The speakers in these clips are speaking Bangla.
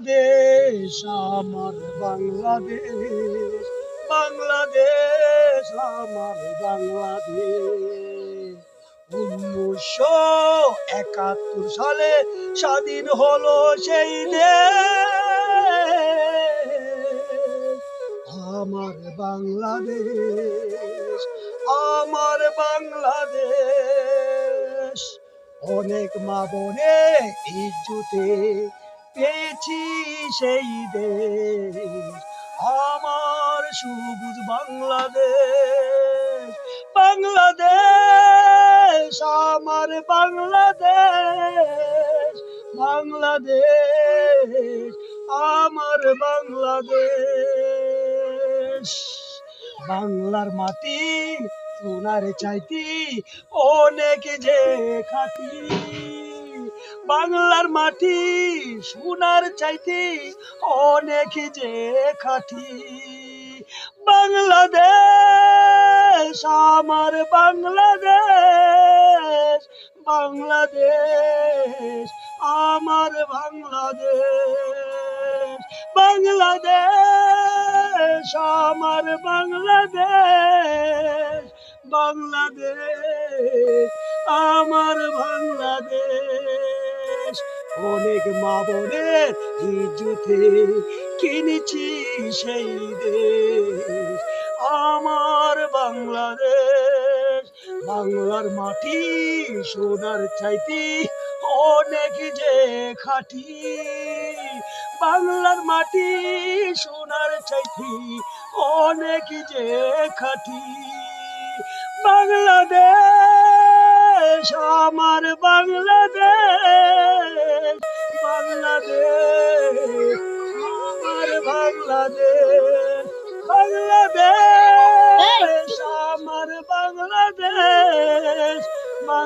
দেশ আমার বাংলাদেশ বাংলাদেশ, আমার বাংলাদেশ। উনিশশো একাত্তর সালে স্বাধীন হলো সেই দেশ। আমার বাংলাদেশ আমার বাংলাদেশ। অনেক মা বোনে ইজ্জুতে পেয়েছি সেই দেশ। আমার সবুজ বাংলাদেশ বাংলাদেশ, আমার বাংলাদেশ বাংলাদেশ, আমার বাংলাদেশ। বাংলার মাটি সোনার চাইতি, অনেক যে খাটি। বাংলার মাটি সোনার চাইতে অনেক যে খাটি। বাংলাদেশ, আমার বাংলাদেশ বাংলাদেশ, আমার বাংলাদেশ বাংলাদেশ, আমার বাংলাদেশ বাংলাদেশ, আমার বাংলাদেশ। অনেক মা বোনের ইজ্জুতে কিনেছি সেই দেশ। আমার বাংলাদেশ, বাংলার মাটি সোনার চাইতে অনেক যে খাটি। বাংলার মাটি সোনার চাইতে অনেক যে খাটি। বাংলাদেশ, আমার বাংলাদেশ।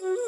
Mm-hmm.